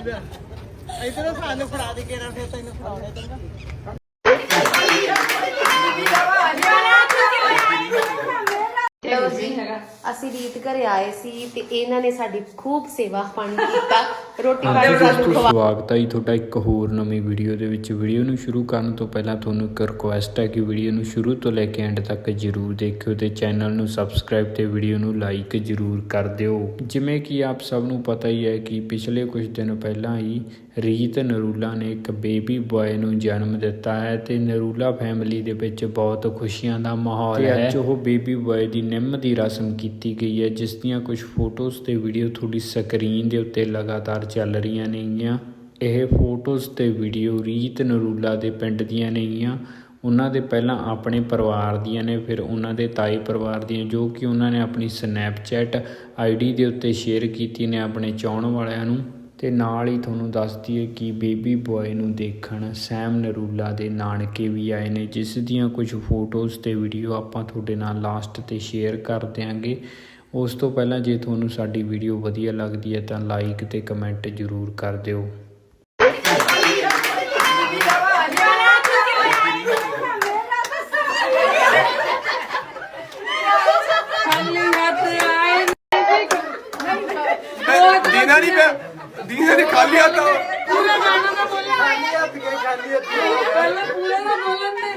ਇਧਰੋਂ ਸਾਨੂੰ ਫੜਾ ਦੇ ਨਾ ਫਿਰ ਤੈਨੂੰ ਫੜਾਉਣੇ ਚੰਗਾ ਲਓ ਜੀ ਅਸੀਂ ਰੀਤ ਘਰੇ ਆਏ ਸੀ ਤੇ ਇਹਨਾਂ ਨੇ ਸਾਡੀ ਖੂਬ ਸੇਵਾ ਪਾਣੀ ਕੀਤਾ ਰੋਟੀ ਪਾਣੀ ਸਾਨੂੰ ਖਵਾ ਸਵਾਗਤ ਹੈ ਜੀ ਤੁਹਾਡਾ ਇੱਕ ਹੋਰ ਨਵੀਂ ਵੀਡੀਓ ਦੇ ਵਿੱਚ ਵੀਡੀਓ ਨੂੰ ਸ਼ੁਰੂ ਕਰਨ ਤੋਂ ਪਹਿਲਾਂ ਤੁਹਾਨੂੰ ਇੱਕ ਰਿਕੁਐਸਟ ਹੈ ਕਿ ਵੀਡੀਓ ਨੂੰ ਸ਼ੁਰੂ ਤੋਂ ਲੈ ਕੇ ਐਂਡ ਤੱਕ ਜਰੂਰ ਦੇਖਿਓ ਤੇ ਚੈਨਲ ਨੂੰ ਸਬਸਕ੍ਰਾਈਬ ਤੇ ਵੀਡੀਓ ਨੂੰ ਲਾਈਕ ਜਰੂਰ ਕਰ ਦਿਓ। ਜਿਵੇਂ ਕਿ ਆਪ ਸਭ ਨੂੰ ਪਤਾ ਹੀ ਹੈ ਕਿ ਪਿਛਲੇ ਕੁਝ ਦਿਨ ਪਹਿਲਾਂ ਹੀ ਰੀਤ ਨਰੂਲਾ ਨੇ ਇੱਕ ਬੇਬੀ ਬॉय ਨੂੰ ਜਨਮ ਦਿੱਤਾ ਹੈ ਤੇ ਨਰੂਲਾ ਫੈਮਿਲੀ ਦੇ ਵਿੱਚ ਬਹੁਤ ਖੁਸ਼ੀਆਂ ਦਾ ਮਾਹੌਲ ਹੈ। ਅੱਜ ਉਹ ਬੇਬੀ ਬॉय ਦੀ ਨਿੰਮ ਦੀ ਰਸਮ ਕੀਤੀ ਗਈ ਹੈ ਜਿਸ ਦੀਆਂ ਕੁਝ ਫੋਟੋਜ਼ ਤੇ ਵੀਡੀਓ ਤੁਹਾਡੀ ਸਕਰੀਨ ਦੇ ਉੱਤੇ ਲਗਾਤਾਰ ਚੱਲ ਰਹੀਆਂ ਨੇਗੀਆਂ। ਇਹ ਫੋਟੋਜ਼ ਤੇ ਵੀਡੀਓ ਰੀਤ ਨਰੂਲਾ ਦੇ ਪਿੰਡ ਦੀਆਂ ਨੇਗੀਆਂ। ਉਹਨਾਂ ਦੇ ਪਹਿਲਾਂ ਆਪਣੇ ਪਰਿਵਾਰ ਦੀਆਂ ਨੇ ਫਿਰ ਉਹਨਾਂ ਦੇ ਤਾਈ ਪਰਿਵਾਰ ਦੀਆਂ ਜੋ ਕਿ ਉਹਨਾਂ ਨੇ ਆਪਣੀ ਸਨੈਪਚੈਟ ਆਈਡੀ ਦੇ ਉੱਤੇ ਸ਼ੇਅਰ ਕੀਤੀ ਨੇ ਆਪਣੇ ਚਾਹਣ ਵਾਲਿਆਂ ਨੂੰ। ਤੇ ਨਾਲ ਹੀ ਤੁਹਾਨੂੰ ਦੱਸ ਦਈਏ ਕਿ ਬੇਬੀ ਬॉय ਨੂੰ ਦੇਖਣ ਸੈਮ ਨਰੂਲਾ ਦੇ ਨਾਨਕੇ ਵੀ ਆਏ ਨੇ ਜਿਸ ਦੀਆਂ ਕੁਝ ਫੋਟੋਜ਼ ਤੇ ਵੀਡੀਓ ਆਪਾਂ ਤੁਹਾਡੇ ਨਾਲ ਲਾਸਟ ਤੇ ਸ਼ੇਅਰ ਕਰ ਦਿਆਂਗੇ। ਉਸ ਤੋਂ ਪਹਿਲਾਂ ਜੇ ਤੁਹਾਨੂੰ ਸਾਡੀ ਵੀਡੀਓ ਵਧੀਆ ਲੱਗਦੀ ਹੈ ਤਾਂ ਲਾਈਕ ਤੇ ਕਮੈਂਟ ਜ਼ਰੂਰ ਕਰ ਦਿਓ। ਦੀਨਾ ਨਹੀਂ ਪਿਆ। ਦੀਨਾ ਨੇ ਖਾਲੀ ਹੱਥ ਪੂਰਾ ਗਾਣਾ ਤਾਂ। ਬੋਲਿਆ ਖਾਲੀ ਹੱਥ ਗਏ ਖਾਲੀ ਹੱਥ ਪਹਿਲਾਂ ਪੂਰੇ ਦਾ ਬੋਲਣ ਦੇ